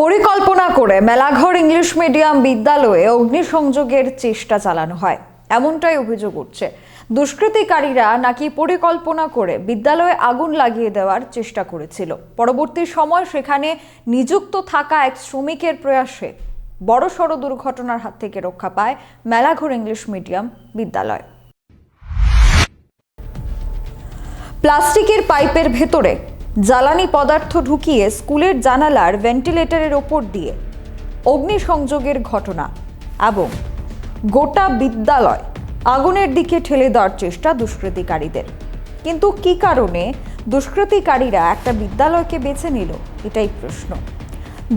পরিকল্পনা করে Melaghar English medium বিদ্যালয়ে অগ্নিসংযোগের চেষ্টা চালানো হয়। এমনটাই অভিযোগ উঠছে। দুষ্কৃতিকারীরা নাকি পরিকল্পনা করে বিদ্যালয়ে আগুন লাগিয়ে দেওয়ার চেষ্টা করেছিল। পরবর্তী সময় সেখানে নিযুক্ত থাকা এক শ্রমিকের প্রয়াসে বড়সড় দুর্ঘটনার হাত থেকে রক্ষা পায় মেলাঘর ইংলিশ মিডিয়াম বিদ্যালয়। প্লাস্টিকের পাইপের ভেতরে জ্বালানি পদার্থ ঢুকিয়ে স্কুলের জানালার ভেন্টিলেটরের ওপর দিয়ে অগ্নিসংযোগের ঘটনা এবং গোটা বিদ্যালয় আগুনের দিকে ঠেলে দেওয়ার চেষ্টা দুষ্কৃতিকারীদের। কিন্তু কী কারণে দুষ্কৃতিকারীরা একটা বিদ্যালয়কে বেছে নিল? এটাই প্রশ্ন।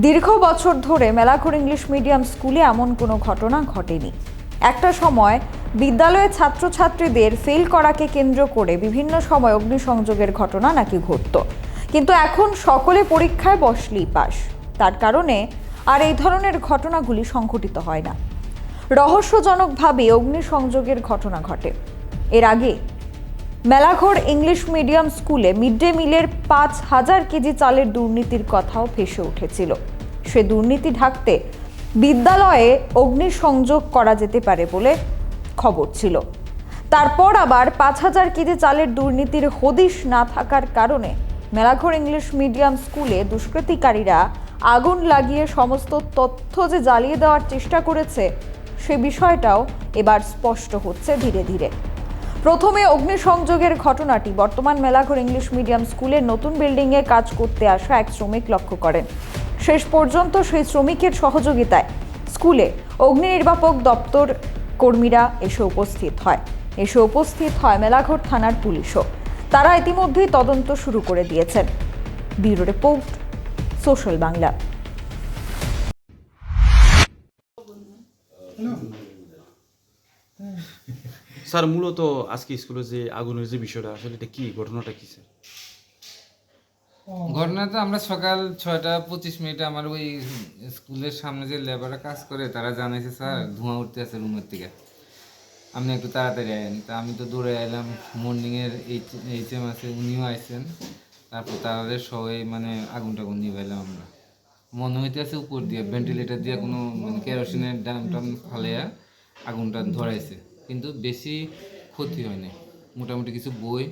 দীর্ঘ বছর ধরে মেলাঘর ইংলিশ মিডিয়াম স্কুলে এমন কোনো ঘটনা ঘটেনি। একটা সময় বিদ্যালয়ের ছাত্রছাত্রীদের ফেল করাকে কেন্দ্র করে বিভিন্ন সময় অগ্নিসংযোগের ঘটনা নাকি ঘটত। কিন্তু এখন সকলে পরীক্ষায় বসলেই পাস। তার কারণে আর এই ধরনের ঘটনাগুলি সংঘটিত হয় না। রহস্যজনকভাবে অগ্নিসংযোগের ঘটনা ঘটে। এর আগে মেলাঘর ইংলিশ মিডিয়াম স্কুলে মিড ডে মিলের পাঁচ হাজার কেজি চালের দুর্নীতির কথাও ভেসে উঠেছিল। সে দুর্নীতি ঢাকতে বিদ্যালয়ে অগ্নিসংযোগ করা যেতে পারে বলে খবর ছিল। তারপর আবার পাঁচ হাজার কেজি চালের দুর্নীতির হদিশ না থাকার কারণে মেলাঘর ইংলিশ মিডিয়াম স্কুলে দুষ্কৃতিকারীরা আগুন লাগিয়ে সমস্ত তথ্য যে জ্বালিয়ে দেওয়ার চেষ্টা করেছে, সে বিষয়টাও এবার স্পষ্ট হচ্ছে ধীরে ধীরে। প্রথমে অগ্নিসংযোগের ঘটনাটি বর্তমান মেলাঘর ইংলিশ মিডিয়াম স্কুলের নতুন বিল্ডিংয়ে কাজ করতে আসা এক শ্রমিক লক্ষ্য করেন। শেষ পর্যন্ত সেই শ্রমিকের সহযোগিতায় স্কুলে অগ্নি নির্বাপক দপ্তর কর্মীরা এসে উপস্থিত হয়। এসে উপস্থিত হয় মেলাঘর থানার পুলিশও। তারা ইতিমধ্যেই তদন্ত শুরু করে দিয়েছেন। Bureau report social Bangla. Sir মূলত আজকে স্কুলে যে আগুনের যে বিষয়টা আসলে এটা কি? ঘটনাটা কি স্যার? ঘটনা তো আমরা সকাল ছয়টা পঁচিশ মিনিটে আমার ওই স্কুলের সামনে যে লেবাররা কাজ করে তারা জানাইছে স্যার ধোঁয়া উঠতে আছে রুমের থেকে আপনি একটু তাড়াতাড়ি আয়েন তা আমি তো দৌড়ে এলাম মর্নিংয়ের এইচ এইচ এম আছে উনিও আইছেন। তারপর তাদের সবাই মানে আগুন টাগুন নিয়ে পেলাম আমরা। মনে হইতেছে উপর দিয়ে ভেন্টিলেটার দিয়ে কোনো মানে কেরোসিনের ডাম টাম ফালেয়া আগুনটা ধরাইছে। কিন্তু বেশি ক্ষতি হয় নাই মোটামুটি কিছু বই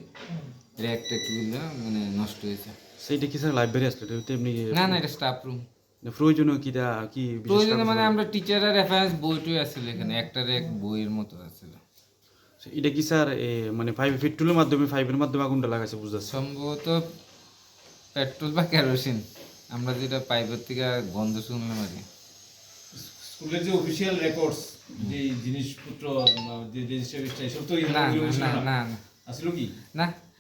র্যাক ট্যাকগুলো মানে নষ্ট হয়েছে সেইটা কি স্যার লাইব্রেরি আসলে এমনি না না এটা স্টাফ রুম প্রয়োজনীয় কিটা কি বিশেষ প্রয়োজনে মানে আমরা টিচাররা রেফারেন্স বইটই আছিল এখানে একটার এক বইয়ের মতো আছিল এটা কি স্যার এ, মানে ফাইভ পেট্রোলের মাধ্যমে ফাইভের মাধ্যমে আগুনটা লাগাইছে বুঝতে সম্ভবত পেট্রোল বা কেরোসিন আমরা যেটা পাইপের থেকে গন্ধ শুনলাম আর কি। স্কুলের যে অফিসিয়াল রেকর্ডস যে জিনিসপত্র যে রেজিস্টার এসব তো না না আসলে কি?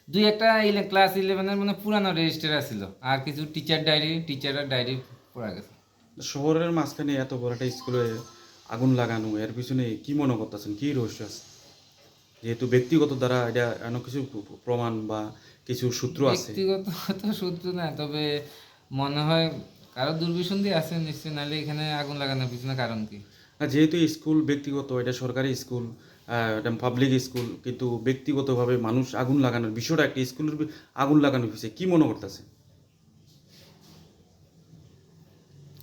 দুই একটা ক্লাস ইলেভেনের মানে পুরানো রেজিস্টার আছিল আর কিছু টিচার ডায়েরি টিচারের ডায়েরি পড়া গেছে। শহরের মাঝখানে এত বড় একটা স্কুলে আগুন লাগানো এর পিছনে কি মনে করতেছেন কি রহস্য আছে? যেহেতু ব্যক্তিগত দ্বারা এটা এমন কিছু প্রমাণ বা কিছু সূত্র আছে। ব্যক্তিগত তো সূত্র না তবে মনে হয় কারও দুর্বিসন্ধি আছে নিশ্চয় নাহলে এখানে আগুন লাগানোর পিছনে কারণ কি? না যেহেতু স্কুল ব্যক্তিগত এটা সরকারি স্কুল এটা পাবলিক স্কুল কিন্তু ব্যক্তিগতভাবে মানুষ আগুন লাগানোর বিষয়টা একটা স্কুলের আগুন লাগানোর বিষয়ে কি মনে করতেছে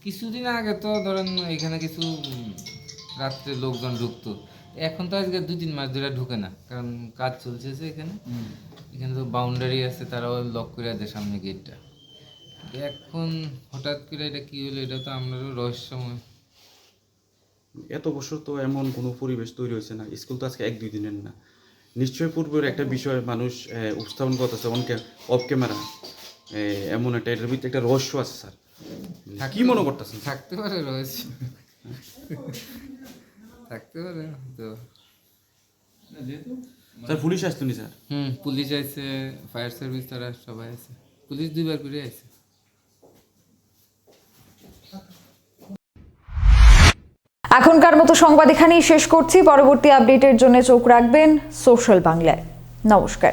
কিছুদিন আগে তো ধরেন এখানে কিছু রাত্রে লোকজন ঢুকতো। এখন তো আজকে দুই তিন মাস ধরে ঢুকে না কারণ কাজ চলছে যে এখানে। এখানে তো বাউন্ডারি আছে তারাও লক করে দেয় সামনে গেটটা এখন হঠাৎ করে এটা কি হলো এটা তো আমারও রহস্যময়। এত বছর তো এমন কোনো পরিবেশ তৈরি হয়েছে না স্কুল তো আজকে এক দুই দিনের না। নিশ্চয়ই পূর্বের একটা বিষয় মানুষ উপস্থাপন করতেছে অন অফ ক্যামেরা এমন একটা এটার ভিতরে একটা রহস্য আছে স্যার। কি মনে করতেছেন? থাকতে পারে রহস্য থাকতে পারে তো স্যার পুলিশ আসতো নি স্যার? হুম পুলিশ আছে ফায়ার সার্ভিস তারা সবাই আছে পুলিশ দুইবার করে আছে এখনকার মতো সংবাদ এখানেই শেষ করছি। পরবর্তী আপডেটের জন্য চোখ রাখবেন সোশ্যাল বাংলায়। নমস্কার।